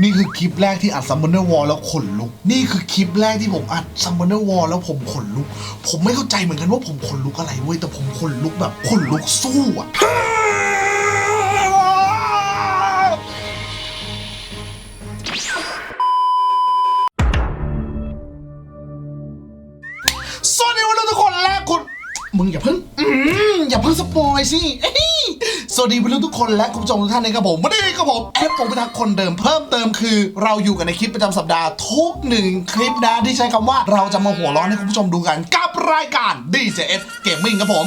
นี่คือคลิปแรกที่อัดซัมเบอร์วอลแล้วขนลุก นี่คือคลิปแรกที่ผมอัดซัมเบอร์วอลแล้วผมขนลุก ผมไม่เข้าใจเหมือนกันว่าผมขนลุกอะไรเว้ย แต่ผมขนลุกแบบขนลุกสู้อะสวัสดีวันนี้ทุกคนและคุณ มึงอย่าเพิ่งออย่าเพิ่งสปอยสิ สวัสดีเพื่อนทุกคนและคุณผู้ชมทุกท่านนะครับผมวันนี้ครับผมแอปผมพิทักษ์คนเดิมเพิ่มเติมคือ เราอยู่กันในคลิปประจำสัปดาห์ทุกหนึ่งคลิปนะที่ใช้คำว่าเราจะมาหัวร้อนให้คุณผู้ชมดูกันกับรายการ DJS Gaming ครับผม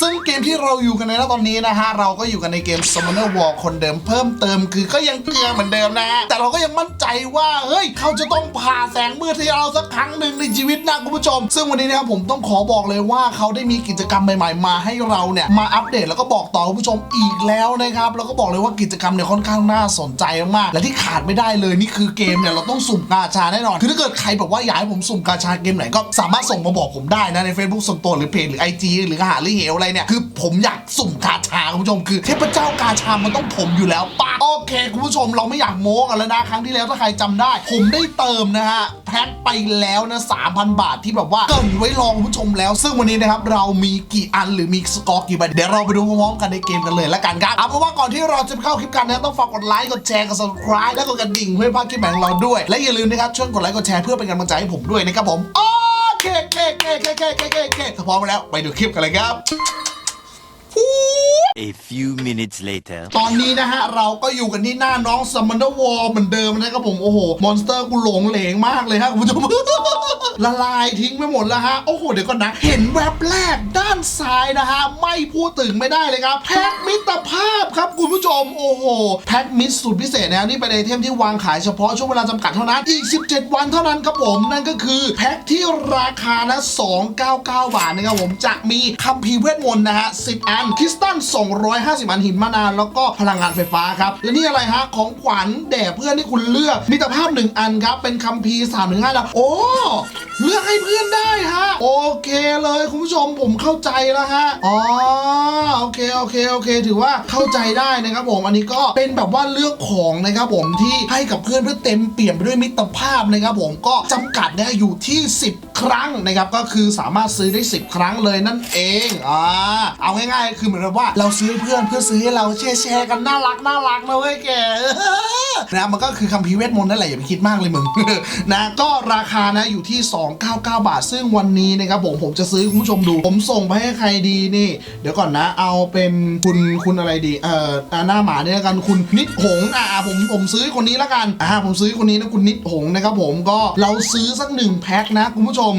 ซึ่งเกมที่เราอยู่กันในตอนนี้นะฮะเราก็อยู่กันในเกม Summoner War คนเดิมเพิ่มเติม คือก็ยังเกลือเหมือนเดิมนะฮะแต่เราก็ยังมั่นใจว่าเฮ้ยเขาจะต้องผ่าแสงมืดให้เราสักครั้งหนึ่งในชีวิตนะคุณผู้ชม ซึ่งวันนี้นะครับผมต้องขอบอกเลยว่าเขาได้มีกิจกรรมใหม่ๆ มาให้เราเนี่ยมาอัปเดตแล้วก็บอกต่อคุณผู้ชมอีกแล้วนะครับแล้วก็บอกเลยว่ากิจกรรมเนี่ยค่อนข้างน่าสนใจมากและที่ขาดไม่ได้เลยนี่คือเกมเนี่ยเราต้องสุ่มกาชาแน่นอน คือถ้าเกิดใครแบบว่าอยากให้ผมสุ่มกาชาเกมไหนก็สามารถส่งมาบอกผมได้นะใน Facebook ส่วนตัวหรือเพจหรือ IG หรือหาหรือเหวอะไรเนี่ย คือผมอยากสุ่มกาชาคุณผู้ชมคือเทพเจ้ากาชา มันต้องผมอยู่แล้วปะโอเคคุณผู้ชมเราไม่อยากโม้กันแล้วนะครั้งที่แล้วถ้าใครจำได้ ผมได้เติมนะฮะแพ็คไปแล้วนะ3,000บาทที่แบบว่าเกินไว้รองคุณผู้ชมแล้ว ซึ่งวันนี้นะครับเรามีกี่อันหรือมีสกอร์กี่ใบเดี๋ยวเราไปดูพร้อมๆกันในเกมกันเลยละกันครับเอาเป็นว่าก่อนที่เราจะไปเข้าคลิปกันนะต้องฝากกดไลค์กดแชร์กด subscribe และกดกระดิ่งเพื่อพลาดคลิปใหม่ของเราด้วยและอย่าลืมนะครับช่วยกดไลค์กดแชร์เพื่อเป็นกำลังใจให้ผมด้วยนะครับผมโอ เก๊กเก๊กเก๊เก๊เก๊เก๊กเก๊กพร้อมแล้วไปดูคลิปกันเลยครับ A few minutes later ตอนนี้นะฮะ เราก็อยู่กันที่หน้าน้องซัมมอนเดอร์วอลเหมือนเดิมนะครับผม โอ้โห มอนสเตอร์กูหลงเหลงมากเลยฮะคุณผู้ชม ละลายทิ้งไปหมดแล้วฮะ โอ้โห เดี๋ยวก่อนนะ เห็นแวบแรกด้านซ้ายนะฮะ ไม่พูดถึงไม่ได้เลยครับ แพ็คมิตรภาพครับคุณผู้ชม โอ้โห แพ็คมิตรสุดพิเศษนะนี่เป็นไอเทมที่วางขายเฉพาะช่วงเวลาจำกัดเท่านั้น อีก 17 วันเท่านั้นครับผม นั่นก็คือแพ็คที่ราคานะ299 บาทนะครับผม จะมีคัมภีร์เวทมนต์นะฮะ 10 อัน คริสตัล 250 อันหินมานาน แล้วก็พลังงานไฟฟ้าครับ และนี่อะไรฮะ ของขวัญแด่เพื่อนที่คุณเลือก มิตรภาพ 1 อันครับ เป็นคัมภีร์3ถึง5ดาวโอ้ เลือกให้เพื่อนได้ฮะ โอเคเลยคุณผู้ชมผมเข้าใจแล้วฮะอ๋อโอเคโอเคโอเค ถือว่าเข้าใจได้นะครับผม อันนี้ก็เป็นแบบว่าเลือกของนะครับผมที่ให้กับเพื่อนเพื่อเต็มเปี่ยมไปด้วยมิตรภาพนะครับผมก็จำกัดนี่ยอยู่ที่ 10 ครั้งนะครับก็คือสามารถซื้อได้ 10 ครั้งเลยนั่นเองอ่าเอาง่ายๆคือเหมือนกับว่าเราซื้อเพื่อนเพื่อซื้อให้เราแชร์แชร์กันน่ารักน่ารักนะเว้ยแก นะมันก็คือคัมภีร์เวทมนต์นั่นแหละอย่าไปคิดมากเลยมึง นะก็ราคานะอยู่ที่ 299 บาท ซึ่งวันนี้นะครับผมผมจะซื้อคุณผู้ชมดู ผมส่งไปให้ใครดีนี่ เดี๋ยวก่อนนะ เอาเป็นคุณคุณอะไรดี เอ่ออ่าหน้าหมาเนี่ยละกันคุณนิดหงอ่าผมผมซื้อคนนี้ละกันอ่าผมซื้อคนนี้นะคุณนิดหงนะครับผมก็เราซื้อสักหนึ่งแพ็คนะคุณผู้ชม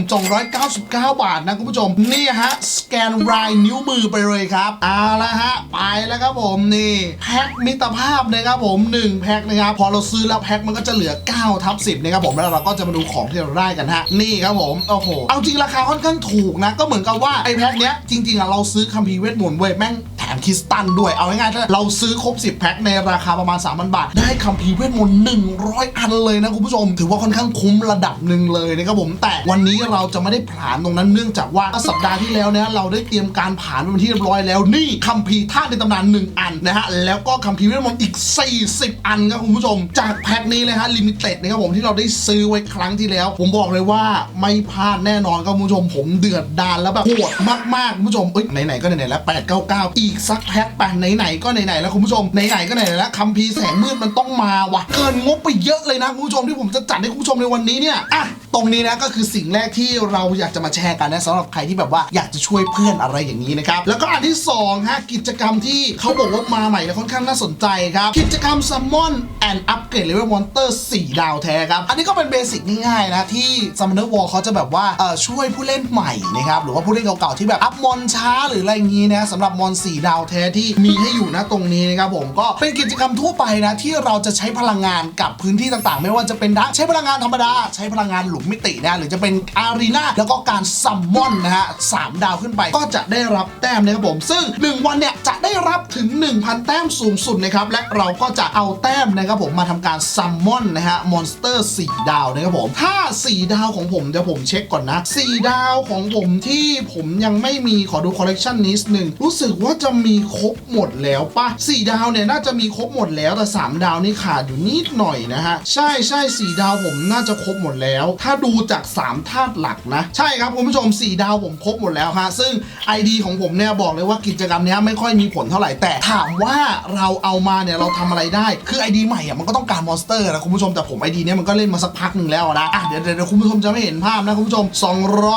299 บาทนะคุณผู้ชมนี่ฮะสแกนรายนิ้วมือไปเลยครับเอาละฮะไปแล้วครับผมนี่แพ็คมิตรภาพนะครับผมหนึ่งแพ็คนะครับพอเราซื้อแล้วแพ็คมันก็จะเหลือ9ทับ10นะครับผมแล้วเราก็จะมาดูของที่เราได้กันฮะนี่ครับผมโอ้โหเอาจริงราคาค่อนข้างถูกนะก็เหมือนกับว่าไอ้แพ็คเนี้ยจริงๆอะเราซื้อคัมภีร์เวทมนต์เว้ยแม่ง ถมคริสตัลด้วย เอาง่ายๆถ้าเราซื้อครบ 10 แพ็คในราคาประมาณ 3,000 บาท ได้คัมภีร์เวทมนต์100 อันเลยนะคุณผู้ชม ถือว่าค่อนข้างคุ้มระดับหนึ่งเลยนะครับผม แต่วันนี้เราจะไม่ได้ผ่านตรงนั้นเนื่องจากว่าสัปดาห์ที่แล้วเนี่ยเราได้เตรียมการผ่านไปเป็นที่เรียบร้อยแล้วนี่คัมภีร์ธาตุในตำนาน 1 อันนะฮะ แล้วก็คัมภีร์เวทมนต์อีก 40 อันครับคุณผู้ชม จากแพ็คนี้เลยฮะลิมิเต็ดนะครับผมที่เราได้ซื้อไว้ครั้งที่แล้ว ผมบอกเลยว่าไม่พลาดแน่นอนครับคุณผู้ชม ผมเดือดดานแล้วแบบโหดมากๆคุณผู้ชมเอ้ยไหนๆก็ไหนๆแล้ว899 อีกซักแพ็คไปไหนๆก็ไหนๆแล้วคุณผู้ชมไหนๆก็ไหนๆแล้วคัมภีร์แสงมืดมันต้องมาว่ะเกินงบไปเยอะเลยนะคุณผู้ชมที่ผมจะจัดให้คุณผู้ชมในวันนี้เนี่ยอะ ตรงนี้นะก็คือสิ่งแรกที่เราอยากจะมาแชร์กันนะสำหรับใครที่แบบว่าอยากจะช่วยเพื่อนอะไรอย่างนี้นะครับแล้วก็อันที่สองฮะกิจกรรมที่เขาบอกว่ามาใหม่และค่อนข้างน่าสนใจครับกิจกรรม Summon and Upgrade Level Monster 4ดาวแท้ครับอันนี้ก็เป็นเบสิกง่ายๆนะที่ Summoner War เขาจะแบบว่าเออช่วยผู้เล่นใหม่นะครับหรือว่าผู้เล่นเก่าๆที่แบบอัพมอนช้าหรืออะไรอย่างนี้นะสำหรับมอน4ดาวแท้ที่มีให้อยู่นะตรงนี้นะครับผมก็เป็นกิจกรรมทั่วไปนะที่เราจะใช้พลังงานกับพื้นที่ต่างๆ ไม่ว่าจะเป็นทั้งใช้พลังงานธรรมดาใช้พลังงานหลุมมิตินะหรือจะเป็นอารีนาแล้วก็การซัมมอนนะฮะสามดาวขึ้นไปก็จะได้รับแต้มนะครับผม ซึ่ง 1 วันเนี่ยจะได้รับถึง 1,000 แต้มสูงสุดนะครับและเราก็จะเอาแต้มนะครับผมมาทำการซัมมอนนะฮะมอนสเตอร์ 4 ดาวนะครับผมถ้า 4 ดาวของผมเดี๋ยวผมเช็คก่อนนะ 4 ดาวของผมที่ผมยังไม่มีขอดูคอลเลกชันนิดหนึ่งรู้สึกว่าจะมีครบหมดแล้วปะ4 ดาวเนี่ยน่าจะมีครบหมดแล้วแต่ 3 ดาวนี่ขาดอยู่นิดหน่อยนะฮะใช่ใช่4ดาวผมน่าจะครบหมดแล้วถ้าาดูจาก3ธาตุหลักนะ ใช่ครับคุณผู้ชม 4 ดาวผมครบหมดแล้วฮะซึ่ง ID ของผมเนี่ยบอกเลยว่ากิจกรรมนี้ไม่ค่อยมีผลเท่าไหร่แต่ถามว่าเราเอามาเนี่ยเราทำอะไรได้คือ ID ใหม่อะมันก็ต้องการมอนสเตอร์นะคุณผู้ชมแต่ผม ID เนี่ยมันก็เล่นมาสักพักหนึ่งแล้วนะอะเดี๋ยวเดี๋ยวเดี๋ยวคุณผู้ชมจะไม่เห็นภาพนะคุณผู้ชม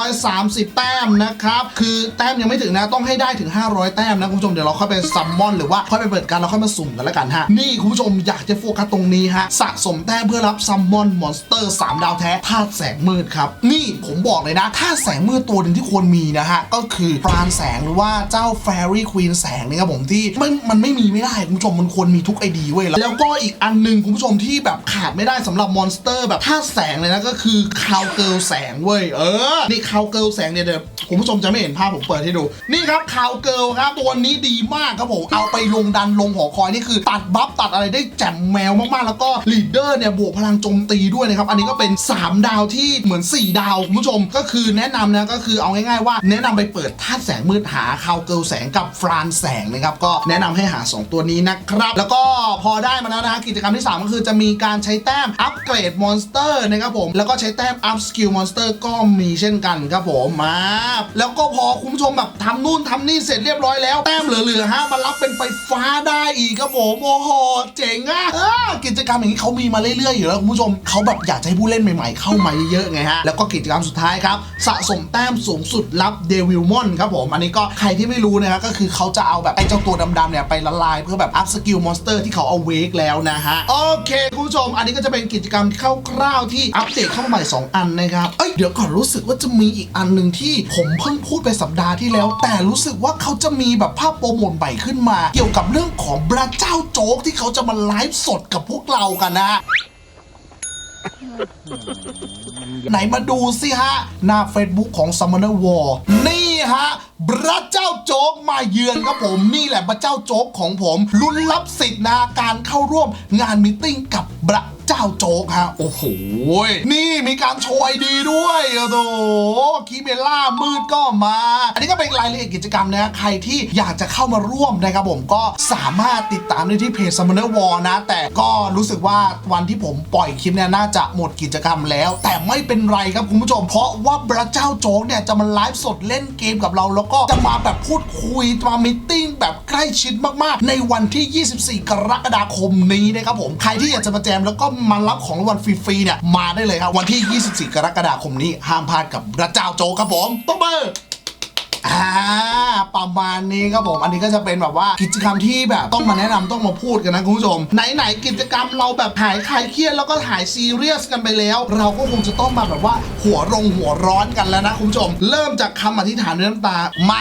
230 แต้มนะครับคือแต้มยังไม่ถึงนะต้องให้ได้ถึง 500 แต้มนะคุณผู้ชมเดี๋ยวเราค่อยไปซัมมอนหรือว่าค่อยไปเปิดการเราค่อยมาสุ่มกันแล้วกันฮะนี่คุณผู้ชมอยากจะโฟกัสตรงนี้ฮะสะสมแต้มเพื่อรับซัมมอนมอนสเตอร์3ดาวแท้ธาตุแสงมืดครับ นี่ผมบอกเลยนะธาแสงมืดตัวหนึ่งที่ควรมีนะฮะ ก็คือปราณแสงหรือว่าเจ้าแฟรี่ควีนแสงนะครับผมที่มันมันไม่มีไม่ได้คุณผู้ชมมันควรมีทุกไอดีเว้ยแล้วก็อีกอันหนึ่งคุณผู้ชมที่แบบขาดไม่ได้สำหรับมอนสเตอร์แบบธาแสงเลยนะก็คือคาวเกิลแสงเว้ยเออนี่คาวเกิลแสงเนี่ยเดี๋ยวคุณผู้ชมจะไม่เห็นภาพผมเปิดให้ดู นี่ครับคาวเกิลครับตัวนี้ดีมากครับผมเอาไปลงดันลงหอคอยนี่คือ ตัดบัฟตัดอะไรได้แจ่มแมวมากๆ แล้วก็ลีดเดอร์เนี่ยบวกพลังโจมตีด้วยนะครับอันนี้ก็เป็น 3 ดาวทที่เหมือน 4 ดาวคุณผู้ชมก็คือแนะนำนะก็คือเอาง่ายๆว่า แนะนำไปเปิดธาตุแสงมืดหาคาวเกิลแสงกับฟรานแสงนะครับก็แนะนำให้หา 2 ตัวนี้นะครับ แล้วก็พอได้มาแล้วนะฮะกิจกรรมที่ 3 ก็คือจะมีการใช้แต้มอัปเกรดมอนสเตอร์นะครับผมแล้วก็ใช้แต้มอัพสกิลมอนสเตอร์ก็มีเช่นกันครับผมมาแล้วก็พอคุณผู้ชมแบบทำนู่นทำนี่เสร็จเรียบร้อยแล้วแต้มเหลือๆฮะมารับเป็นไฟฟ้าได้อีกครับผมโอ้โหเจ๋งอะกิจกรรมอย่างนี้เขามีมาเรื่อยๆอยู่แล้วคุณผู้ชมเขาแบบอยากจะให้ผู้เล่นใหม่ๆ เข้ามาเยอะๆไงฮะ แล้วก็กิจกรรมสุดท้ายครับ สะสมแต้มสูงสุดรับเดวิลมอนครับผม อันนี้ก็ใครที่ไม่รู้นะฮะก็คือเขาจะเอาแบบไอ้เจ้าตัวดำๆเนี่ยไปละลาย เพื่อแบบอัพสกิลมอนสเตอร์ที่เขาเอาเวกแล้วนะฮะ โอเคคุณผู้ชม อันนี้ก็จะเป็นกิจกรรมคร่าวๆที่อัปเดตเข้ามาใหม่ 2 อันนะครับเอ้ยเดี๋ยวก่อนรู้สึกว่าจะมีอีกอันหนึ่งที่ผมเพิ่งพูดไปสัปดาห์ที่แล้ว แต่รู้สึกว่าเขาจะมีแบบภาพโปรโมทใหม่ขึ้นมา เกี่ยวกับเรื่องของพระเจ้าโจ๊กที่เขาจะมาไลฟ์สดกับพวกเรากันนะ ไหนมาดูสิฮะ หน้า Facebook ของ Summoner War นี่ฮะพระเจ้าโจ๊กมาเยือนครับผม นี่แหละพระเจ้าโจ๊กของผมลุ้นรับสิทธิ์นะการเข้าร่วมงานมิ팅กับพระ เจ้าโจ๊กฮะโอ้โหนี่มีการโชว์ไอดีด้วยโอ้โหคีเบล่ามืดก็มา อันนี้ก็เป็นรายละเอียดกิจกรรมนะใครที่อยากจะเข้ามาร่วมนะครับผมก็สามารถติดตามได้ที่เพจ Summoner War นะ แต่ก็รู้สึกว่าวันที่ผมปล่อยคลิปเนี่ยน่าจะหมดกิจกรรมแล้ว แต่ไม่เป็นไรครับคุณผู้ชม เพราะว่าพระเจ้าโจ๊กเนี่ยจะมาไลฟ์สดเล่นเกมกับเรา แล้วก็จะมาแบบพูดคุยมามิทติ้งแบบใกล้ชิดมากๆ ในวันที่ 24 กรกฎาคมนี้นะครับผมใครที่อยากจะมาแจมแล้วก็มารับของรางวัลฟรีๆเนี่ยมาได้เลยครับวันที่ 24 กรกฎาคมนี้ห้ามพลาดกับพระเจ้าโจกครับผมตบมืออ่าประมาณนี้ครับผมอันนี้ก็จะเป็นแบบว่ากิจกรรมที่แบบต้องมาแนะนำต้องมาพูดกันนะคุณผู้ชมไหนๆกิจกรรมเราแบบหายคลายเครียดแล้วก็หายซีเรียสกันไปแล้ว เราก็คงจะต้องมาแบบว่าหัวรงหัวร้อนกันแล้วนะคุณผู้ชม เริ่มจากคำอธิษฐานด้วยน้ำตามา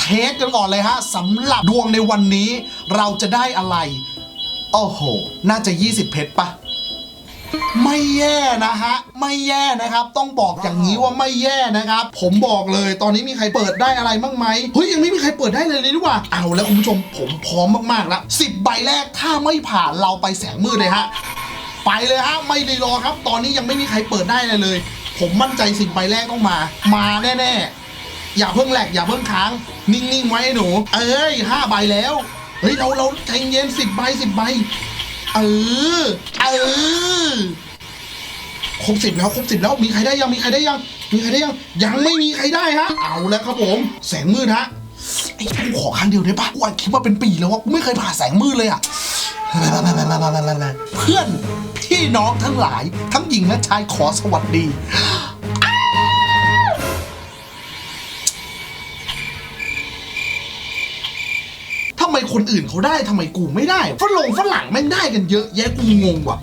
เทสกันก่อนเลยฮะสำหรับดวงในวันนี้ เราจะได้อะไรโอ้โห น่าจะ 20 เพชรปะ ไม่แย่นะฮะ ไม่แย่นะครับ ต้องบอกอย่างนี้ว่าไม่แย่นะครับ ผมบอกเลยตอนนี้มีใครเปิดได้อะไรบ้างไหมเฮ้ยยังไม่มีใครเปิดได้เลยเลยดีกว่าเอาแล้วคุณผู้ชมผมพร้อมมากๆแล้วสิบใบแรกถ้าไม่ผ่านเราไปแสงมืดเลยฮะไปเลยฮะไม่ได้รอครับ ตอนนี้ยังไม่มีใครเปิดได้เลยเลย ผมมั่นใจสิบใบแรกต้องมา มาแน่ๆอย่าเพิ่งแหลกอย่าเพิ่งค้าง นิ่งๆไว้หนู เอ้ยห้าใบแล้วเฮ้ยเราเราใจเย็นสิบใบสิบใบ เออ เออ ครบสิบแล้วครบสิบแล้ว มีใครได้ยัง มีใครได้ยัง มีใครได้ยัง ยังไม่มีใครได้ฮะ เอาแล้วครับผม แสงมืดฮะ ไอ้กูขอครั้งเดียวได้ปะกูอัดคลิปมาเป็นปีแล้วว่ากูไม่เคยผ่าแสงมืดเลยอะเพื่อนพี่น้องทั้งหลาย ทั้งหญิงและชายขอสวัสดี ไมคนอื่นเขาได้ทำไมกูไม่ได้ฝรั่งฝรั่งแม่งได้กันเยอะแยะกูงงว่ะ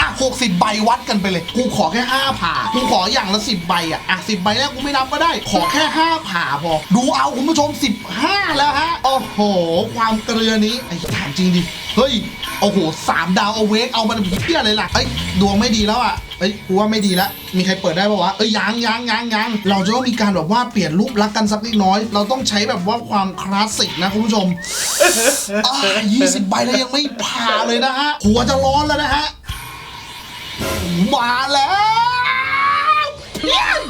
อะหกสิบใบวัดกันไปเลย กูขอแค่ห้าผ่ากูขออย่างละสิบใบอะอะสิบใบแรกกูไม่นับก็ได้ ขอแค่ห้าผ่าพอ ดูเอาคุณผู้ชมสิบห้าแล้วฮะ โอ้โห ความเกลือนี้ไอ้ถามจริงดิ เฮ้ย โอ้โหสามดาวเอาเวกเอามันเพี้ยอะไรล่ะเอ้ย ดวงไม่ดีแล้วอะเอ้ย กูว่าไม่ดีแล้ว มีใครเปิดได้ปะวะ เอ้ยยังยังยังยังเราจะต้องมีการแบบว่าเปลี่ยนรูปลักษณ์กันสักนิดน้อย เราต้องใช้แบบว่าความคลาสสิกนะคุณผู้ชมยี่สิบใบแล้วยังไม่ผ่าเลยนะฮะ หัวจะร้อนแล้วนะฮะ มาแล้วเพี้ยน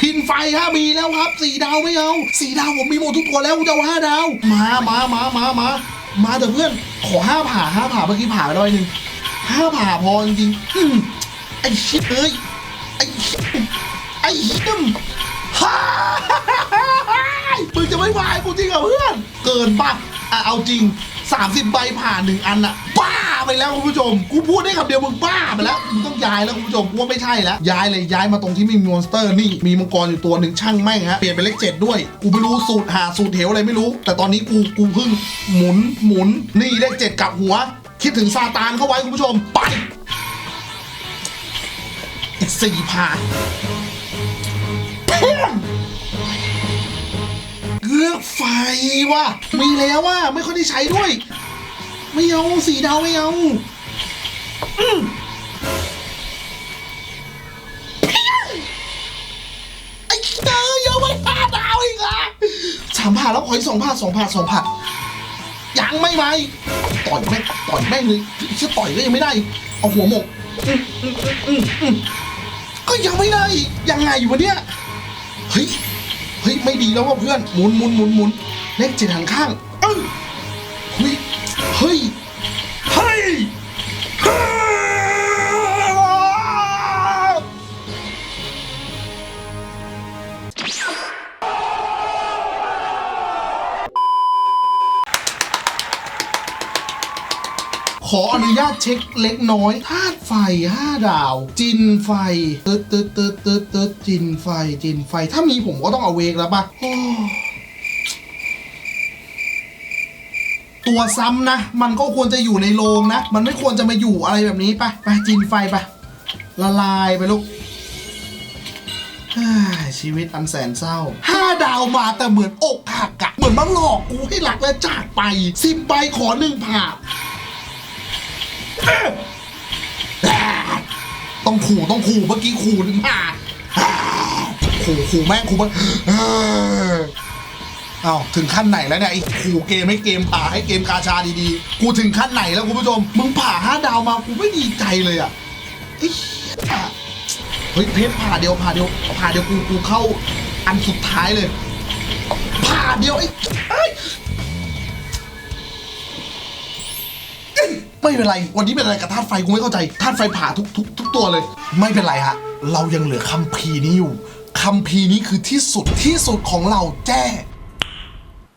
พินไฟฮะมีแล้วครับสี่ดาวไม่เอาสี่ดาวผมมีหมดทุกตัวแล้วกูจะเอาห้าดาว มามามามามา มาแต่เพื่อนขอห้าผ่าห้าผ่าเมื่อกี้ผ่าไปแล้อยหนึ่งห้าผ่าพอจริงอไอ้ชิบเอ้ยไอ้ชิบไอ้ชิบฮ่ามึงจะไม่วายกูจริงเหรอเพื่อน เกินป่ะอะเอาจริง 30ใบผ่าหนึ่งอันอะบ้า ไปแล้วคุณผู้ชม กูพูดได้คำเดียวมึงบ้าไปแล้ว มึงต้องย้ายแล้วคุณผู้ชมกูว่าไม่ใช่แล้ว ย้ายเลยย้ายมาตรงที่มีมอนสเตอร์นี่มีมังกรอยู่ตัวหนึ่งช่างแม่งฮะ เปลี่ยนเป็นเลขเจ็ดด้วย กูไม่รู้สูตรหาสูตรเหวอะไรไม่รู้ แต่ตอนนี้กูกูเพิ่งหมุนหมุนนี่เลขเจ็ดกลับหัว คิดถึงซาตานเข้าไว้คุณผู้ชมไปอีกสี่ผ่านเพี้ยงเลือกไฟว่ะมีแล้วว่ะไม่ค่อยได้ใช้ด้วย ไม่เอาสีดาวไม่เอาอไอ้เจอยังไม่ผ่าดาวอีกอะสามผ่าแล้วขออีกสองผ่าสองผ่าสองผ่ายังไม่มาอีกต่อยแม่งต่อยแม่งเลยชื่อต่อยก็ยังไม่ได้ เอาหัวหมกก็ยังไม่ได้อีกยังไงอยู่วะเนี่ยเฮ้ยเฮ้ยไม่ดีแล้วว่ะเพื่อนหมุนหมุนหมุนหมุนเลขเจ็ดหันข้างเอ้ยเฮ้ย เฮ้ย เฮ้ยขออนุญาตเช็คเล็กน้อยธาตุไฟ 5 ดาว จินไฟตึ๊ดตึ๊ดตึ๊ดตึ๊ดตึ๊ดจินไฟจินไฟ ถ้ามีผมก็ต้องเอาเวกแล้วปะโตัวซ้ำนะ มันก็ควรจะอยู่ในโรงนะ มันไม่ควรจะมาอยู่อะไรแบบนี้ปะไปจินไฟไปละลายไปลูกชีวิตอันแสนเศร้าห้าดาวมาแต่เหมือนอกหักอะเหมือนมาหลอกกูให้รักและจากไปสิบใบขอหนึ่งผ่าต้องขู่ต้องขู่เมื่อกี้ขู่ถึงมาขู่ขู่แม่งขู่มัน อ้าวถึงขั้นไหนแล้วเนี่ยไอ้ขู่เกมให้เกมผ่าให้เกมกาชาดีๆ กูถึงขั้นไหนแล้วคุณผู้ชม มึงผ่าห้าดาวมากูไม่ดีใจเลยอะไอ้เฮ้ยเพชรผ่าเดียวผ่าเดียวผ่าเดียวกูกูเข้าอันสุดท้ายเลย ผ่าเดียวไอ้ไอ้ยไม่เป็นไร วันนี้เป็นอะไรกับธาตุไฟกูไม่เข้าใจธาตุไฟผ่าทุกทุกทุกตัวเลย ไม่เป็นไรฮะ เรายังเหลือคัมภีร์นี้อยู่คัมภีร์นี้คือที่สุดที่สุดของเราแจ้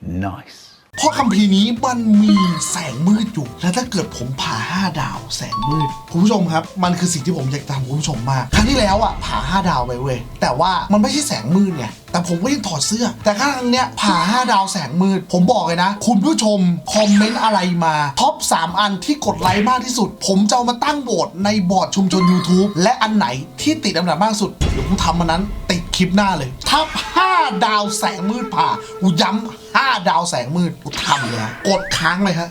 Nice. เพราะคัมภีร์นี้มันมีแสงมืดอยู่ และถ้าเกิดผมผ่าห้าดาว แสงมืด คุณผู้ชมครับ มันคือสิ่งที่ผมอยากทำคุณผู้ชมมาก ครั้งที่แล้วอะผ่าห้าดาวไปเว้ย แต่ว่ามันไม่ใช่แสงมืดไงแต่ผมก็ยังถอดเสื้อ แต่ครั้งเนี้ยผ่าห้าดาวแสงมืด ผมบอกเลยนะ คุณผู้ชม คอมเมนต์อะไรมาท็อป 3 อันที่กดไลค์มากที่สุด ผมจะเอามาตั้งโหวตในบอร์ดชุมชน YouTube และอันไหนที่ติดอันดับมากสุดเดี๋ยวกูทำมันนั้นติดคลิปหน้าเลยถ้า5ดาวแสงมืดผ่ากูย้ำ5ดาวแสงมืดกูทำเลยนะกดค้างเลยฮะ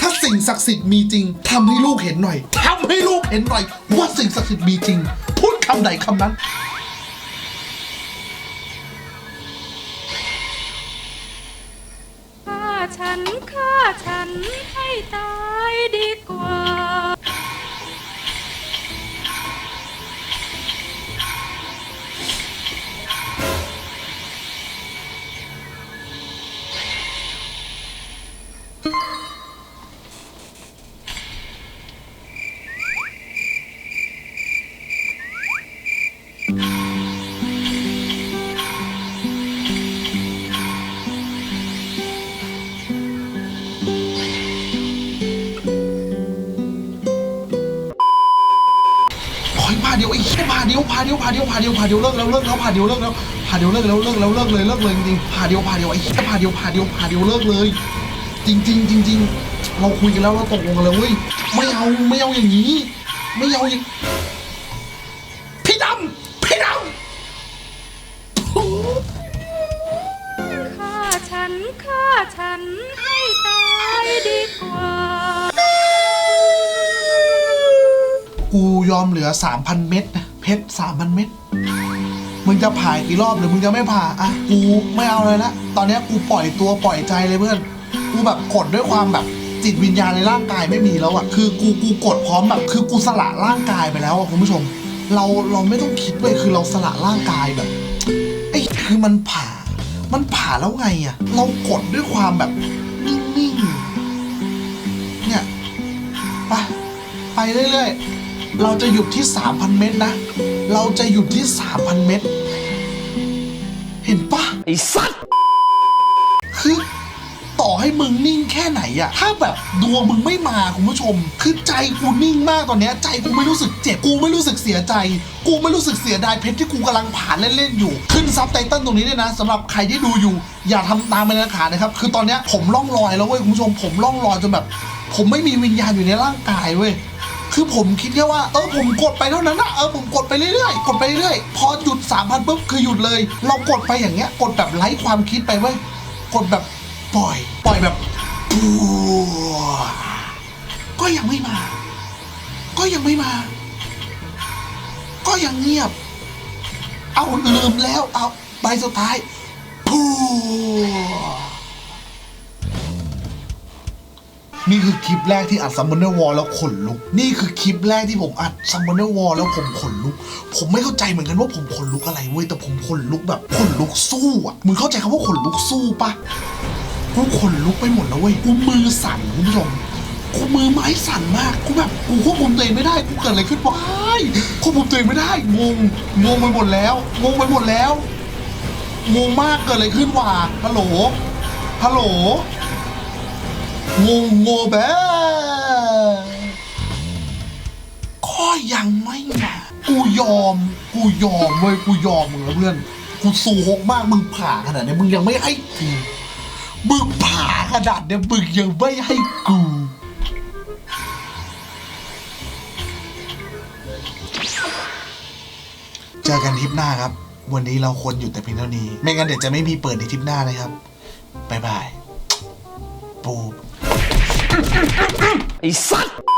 ถ้าสิ่งศักดิ์สิทธิ์มีจริงทำให้ลูกเห็นหน่อยทำให้ลูกเห็นหน่อยว่าสิ่งศักดิ์สิทธิ์มีจริง พูดคำใดคำนั้น ฉันฆ่าฉันให้ตายดีกว่า เดียวผ่าเดียวเลิกแล้วเลิกแล้วผ่าเดียวเลิกแล้วผ่าเดียวเลิกแล้วเลิกแล้วเลิกเลยเลิกเลยจริงๆผ่าเดียวผ่าเดียวไอ้เหี้ยผ่าเดียวผ่าเดียวผ่าเดียวเลิกเลย จริง ๆ จริง ๆ เราคุยกันแล้วเราตกลงกันแล้วเว้ยไม่เอาไม่เอาอย่างนี้ ไม่เอาอย่างพี่ดำพี่ดำฆ่าฉันฆ่าฉันให้ตายดีกว่า กูยอมเหลือ 3,000 เม็ดนะ เพชร3,000เม็ดมึงจะผ่ากี่รอบหรือมึงจะไม่ผ่าอะกูไม่เอาเลยละตอนนี้กูปล่อยตัวปล่อยใจเลยเพื่อนกูแบบกดด้วยความแบบจิตวิญญาณในร่างกายไม่มีแล้วอะคือกูกูกดพร้อมแบบ คือกูสละร่างกายไปแล้วอะคุณผู้ชม เราเราไม่ต้องคิดเว้ยคือเราสละร่างกายแบบไอ้คือมันผ่า มันผ่าแล้วไงอะเรากดด้วยความแบบนิ่งๆเนี่ยไปไปเรื่อยๆ เราจะหยุดที่ 3,000 เมตรนะ เราจะหยุดที่ 3,000 เมตร เห็นปะไอ้สัตว์คือต่อให้มึงนิ่งแค่ไหนอะถ้าแบบดวงมึงไม่มาคุณผู้ชม คือใจกูนิ่งมากตอนเนี้ย ใจกูไม่รู้สึกเจ็บ กูไม่รู้สึกเสียใจ กูไม่รู้สึกเสียดายเพชรที่กูกำลังผ่านเล่นๆอยู่ ขึ้นซับไตเติลตรงนี้ด้วยนะสำหรับใครที่ดูอยู่ อย่าทำตามไปนะขาดนะครับ คือตอนเนี้ยผมล่องลอยแล้วเว้ยคุณผู้ชม ผมล่องลอยจนแบบ ผมไม่มีวิญญาณอยู่ในร่างกายเว้ย คือผมคิดแค่ว่าเออผมกดไปเท่านั้นนะเออผมกดไปเรื่อยๆ กดไปเรื่อยๆ พอหยุดสามพันปุ๊บคือหยุดเลย เรากดไปอย่างเงี้ย กดแบบไร้ความคิดไปเว้ย กดแบบปล่อย ปล่อยแบบปัวก็ยังไม่มา ก็ยังไม่มา ก็ยังเงียบ เอาลืมแล้ว เอาใบสุดท้ายพู นี่คือคลิปแรกที่อัดซัมมอนเนอร์วอลแล้วขนลุก นี่คือคลิปแรกที่ผมอัดซัมมอนเนอร์วอลแล้วผมขนลุก ผมไม่เข้าใจเหมือนกันว่าผมขนลุกอะไรเว้ย แต่ผมขนลุกแบบขนลุกสู้อะ มึงเข้าใจคำว่าขนลุกสู้ปะกูขนลุกไปหมดแล้วเว้ย กูมือสั่นคุณผู้ชมกูมือไม้สั่นมาก กูแบบกูควบคุมตัวเองไม่ได้ กูเกิดอะไรขึ้นวะควบคุมตัวเองไม่ได้ งง งงไปหมดแล้ว งงไปหมดแล้ว งงมากเกิดอะไรขึ้นวะฮัลโหล ฮัลโหล งงโงแบก็ยังไม่มากูยอม กูยอมเว้ยกูยอมมึงแล้วเพื่อน กูสู้หกมากมึงผ่าขนาดนี้มึงยังไม่ให้กูมึงผ่าขนาดเนี้ยมึงยังไม่ให้กูเจอกันทริปหน้าครับ วันนี้เราควรหยุดแต่เพียงเท่านี้ ไม่งั้นเดี๋ยวจะไม่มีเปิดในทริปหน้านะครับ บ๊ายบาย ปู ไอ้สัตว์